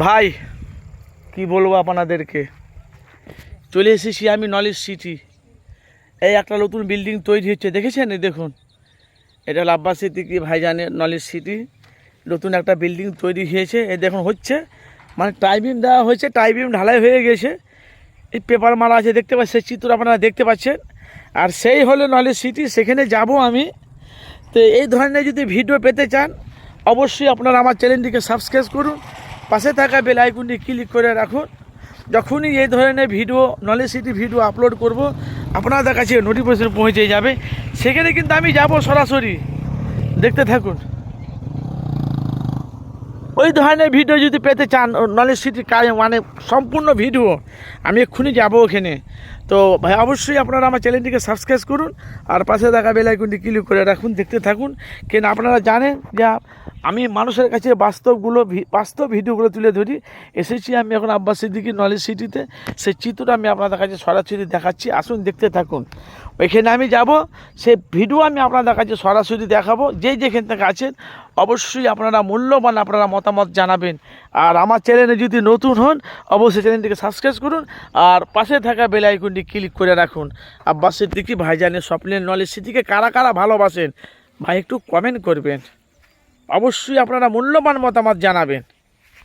ভাই, কি বলব আপনাদেরকে? চলে এসেছি আমি নলেজ সিটি এই একটা নতুন বিল্ডিং তৈরি হচ্ছে, দেখেছেন? দেখুন। এটা হলো আব্বাস সিদ্দিকি ভাইজানের নলেজ সিটি নতুন একটা বিল্ডিং তৈরি হয়েছে। এ দেখুন, হচ্ছে। মানে টাইমিং দেওয়া হয়েছে টাইমিং ঢালাই হয়ে গেছে। এই পেপার মারা আছে, দেখতে পাচ্ছেন চিত্র আপনারা দেখতে পাচ্ছেন। আর সেই হলো নলেজ সিটি সেখানে যাব আমি। তো এই ধরনের যদি ভিডিও পেতে চান, অবশ্যই আপনারা আমার চ্যানেলটিকে সাবস্ক্রাইব করুন। পাশে থাকা বেল আইকনটি ক্লিক করে রাখুন। যখনই এই ধরনের video, knowledge city video upload করব, আপনাদের কাছে নোটিফিকেশন পৌঁছে যাবে। সেখানে কিন্তু আমি যাব সরাসরি। দেখতে থাকুন। ওই ধরনের ভিডিও যদি পেতে চান নলেজ সিটির কাজ মানে সম্পূর্ণ ভিডিও, আমি এক্ষুনি যাব ওখানে। তো ভাই, অবশ্যই আপনারা আমার চ্যানেলটিকে সাবস্ক্রাইব করুন, আর পাশে থাকা বেলাইকনটি ক্লিক করে রাখুন, দেখতে থাকুন। কেন আপনারা জানেন যে, আমি মানুষের কাছে বাস্তবগুলো বাস্তব ভিডিওগুলো তুলে ধরি। এসেছি আমি এখন আব্বাস সিদ্দিকি নলেজ সিটিতে। সেই চিত্রটা আমি আপনাদের কাছে সরাসরি দেখাচ্ছি। আসুন, দেখতে থাকুন। ওইখানে আমি যাব সেই ভিডিও আমি আপনাদের কাছে সরাসরি দেখাবো। যে যেখান থেকে আছেন, অবশ্যই আপনারা মূল্যবান আপনারা মতামত জানাবেন। আর আমার চ্যানেলে যদি নতুন হন, অবশ্যই চ্যানেলটিকে সাবস্ক্রাইব করুন আর পাশে থাকা বেল আইকনটি ক্লিক করে রাখুন। আব্বাস সিদ্দিকি ভাইজানের স্বপ্নের নলেজ সিদ্দিকে কারা কারা ভালোবাসেন, ভাই একটু কমেন্ট করবেন। অবশ্যই আপনারা মূল্যবান মতামত জানাবেন।